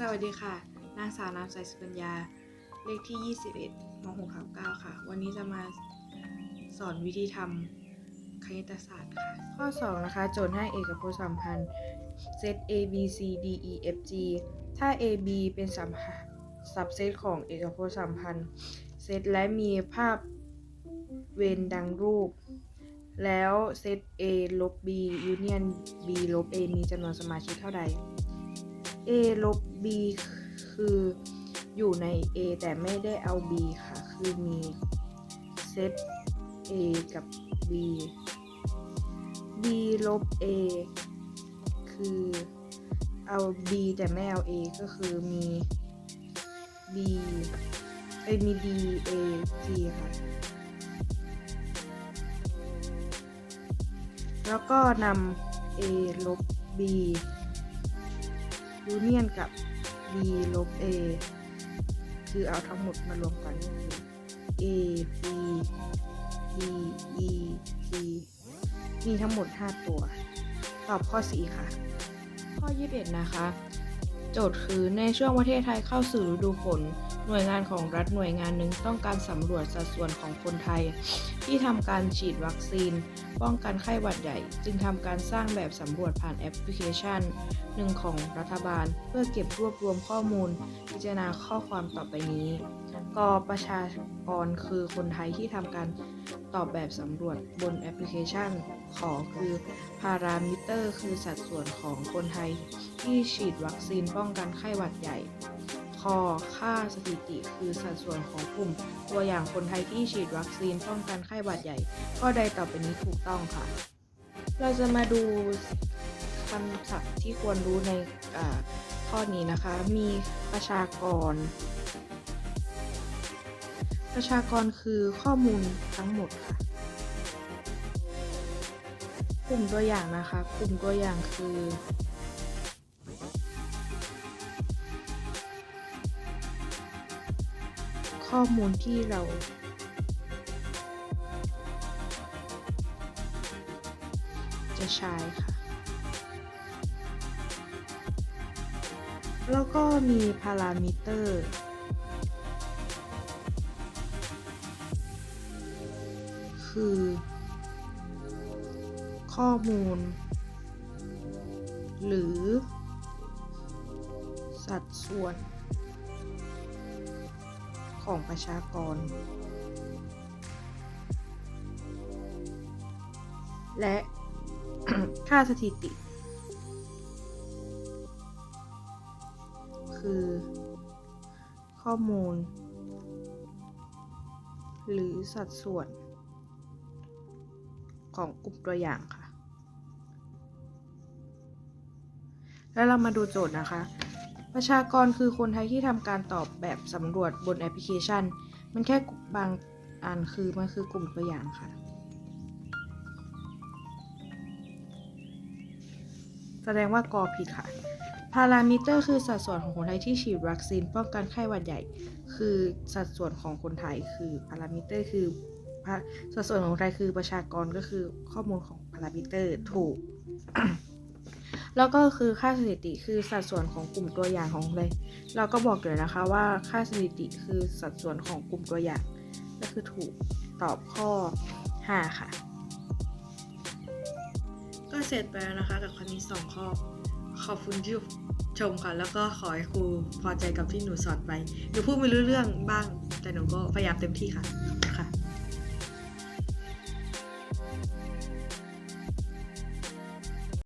สวัสดีค่ะ นางสาวน้ำใสสุกัญญา เลขที่ 21ม6ทับ9ค่ะ วันนี้จะมาสอนวิธีทำคณิตศาสตร์ค่ะ ข้อ 2 นะคะ โจทย์ให้เอกพจน์สัมพันธ์ เซต A B C D E F G ถ้า A B เป็นสัมสับเซตของเอกพจน์สัมพันธ์ เซตและมีภาพเวนดังรูป แล้วเซต A ลบ B ยูเนียน B ลบ A มีจำนวนสมาชิกเท่าใด A ลบ B คืออยู่ใน A แต่ไม่ได้เอา B ค่ะ คือมีเซต A กับ B B ลบ A คือเอา B แต่ไม่เอา A ก็คือมี B เอ้ยมี D A G ค่ะ แล้วก็นำ A ลบ B ยูเนียนกับ b ลบ a คือเอาทั้งหมดมารวมกันคือ a b d e g มีทั้งหมด 5 ตัว ตอบข้อ 4 ค่ะ ข้อ 21 นะคะ โจทย์คือในช่วงประเทศไทยเข้าสู่ฤดูฝน หน่วยงานของรัฐหน่วยงานหนึ่งต้องการสำรวจสัดส่วนของคนไทย ที่ทำการฉีดวัคซีน ป้องกันไข้หวัดใหญ่ จึงทำการสร้างแบบสำรวจผ่านแอปพลิเคชันหนึ่งของรัฐบาล เพื่อเก็บรวบรวมข้อมูล พิจารณาข้อความต่อไปนี้กประชากรคือคนไทยที่ทำการตอบแบบสำรวจบนแอปพลิเคชัน ขอคือพารามิเตอร์ คือสัดส่วนของคนไทยที่ฉีดวัคซีนป้องกันไข้หวัดใหญ่ คอ ค่าสถิติคือสัดส่วนของกลุ่ม ตัวอย่างคนไทยที่ฉีดวัคซีนป้องกันไข้หวัดใหญ่ข้อใดต่อไปนี้ถูกต้องค่ะ เราจะมาดูคำศัพท์ที่ควรรู้ในข้อนี้นะคะ มีประชากร ประชากรคือข้อมูลทั้งหมดค่ะ กลุ่มตัวอย่างนะคะ กลุ่มตัวอย่างคือ ข้อมูลที่เราจะใช้ค่ะ แล้วก็มีพารามิเตอร์ คือ ข้อมูล หรือ สัดส่วน ของประชากร และค่าสถิติ คือ ข้อมูล หรือสัดส่วน ของกลุ่มตัวอย่างค่ะ แล้วเรามาดูโจทย์นะคะ ประชากรคือคนไทยที่ทำการตอบแบบสำรวจบนแอปพลิเคชัน มันแค่บางอันคือมันคือกลุ่มตัวอย่างค่ะ แสดงว่ากอผิดค่ะ พารามิเตอร์คือสัดส่วนของคนไทยที่ฉีดวัคซีนป้องกันไข้หวัดใหญ่ คือสัดส่วนของคนไทยคือพารามิเตอร์คือสัดส่วนของคนไทยคือประชากรก็คือข้อมูลของพารามิเตอร์ถูก แล้วก็คือค่าสถิติคือสัดส่วนของกลุ่มตัวอย่างของเลย เราก็บอกเลยนะคะว่าค่าสถิติคือสัดส่วนของกลุ่มตัวอย่าง ก็คือถูกตอบข้อ 5 ค่ะ ก็เสร็จไปแล้วนะคะกับคณิตสองข้อ ขอบคุณที่ชมค่ะแล้วก็ขอให้ครูพอใจกับที่หนูสอนไปหนูพูดไม่รู้เรื่องบ้าง แต่หนูก็พยายามเต็มที่ค่ะค่ะ